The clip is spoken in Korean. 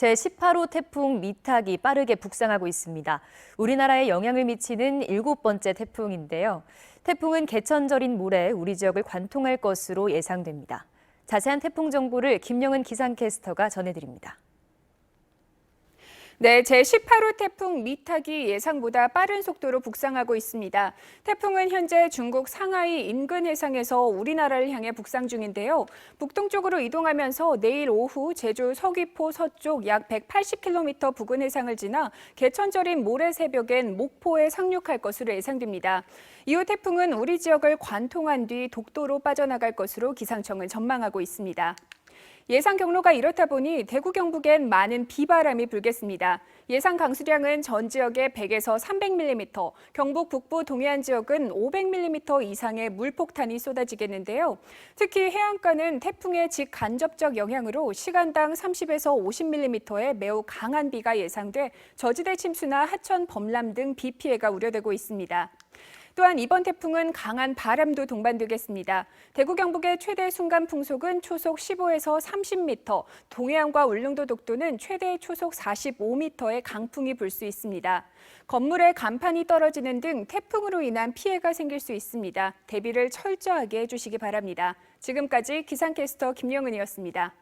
제18호 태풍 미탁이 빠르게 북상하고 있습니다. 우리나라에 영향을 미치는 일곱 번째 태풍인데요. 태풍은 개천절인 모레 우리 지역을 관통할 것으로 예상됩니다. 자세한 태풍 정보를 김영은 기상캐스터가 전해드립니다. 네, 제18호 태풍 미탁이 예상보다 빠른 속도로 북상하고 있습니다. 태풍은 현재 중국 상하이 인근 해상에서 우리나라를 향해 북상 중인데요. 북동쪽으로 이동하면서 내일 오후 제주 서귀포 서쪽 약 180km 부근 해상을 지나 개천절인 모레 새벽엔 목포에 상륙할 것으로 예상됩니다. 이후 태풍은 우리 지역을 관통한 뒤 독도로 빠져나갈 것으로 기상청은 전망하고 있습니다. 예상 경로가 이렇다 보니 대구 경북엔 많은 비바람이 불겠습니다. 예상 강수량은 전 지역에 100에서 300mm, 경북 북부 동해안 지역은 500mm 이상의 물폭탄이 쏟아지겠는데요. 특히 해안가는 태풍의 직간접적 영향으로 시간당 30에서 50mm의 매우 강한 비가 예상돼 저지대 침수나 하천 범람 등 비 피해가 우려되고 있습니다. 또한 이번 태풍은 강한 바람도 동반되겠습니다. 대구 경북의 최대 순간 풍속은 초속 15에서 30m, 동해안과 울릉도 독도는 최대 초속 45m의 강풍이 불 수 있습니다. 건물의 간판이 떨어지는 등 태풍으로 인한 피해가 생길 수 있습니다. 대비를 철저하게 해주시기 바랍니다. 지금까지 기상캐스터 김영은이었습니다.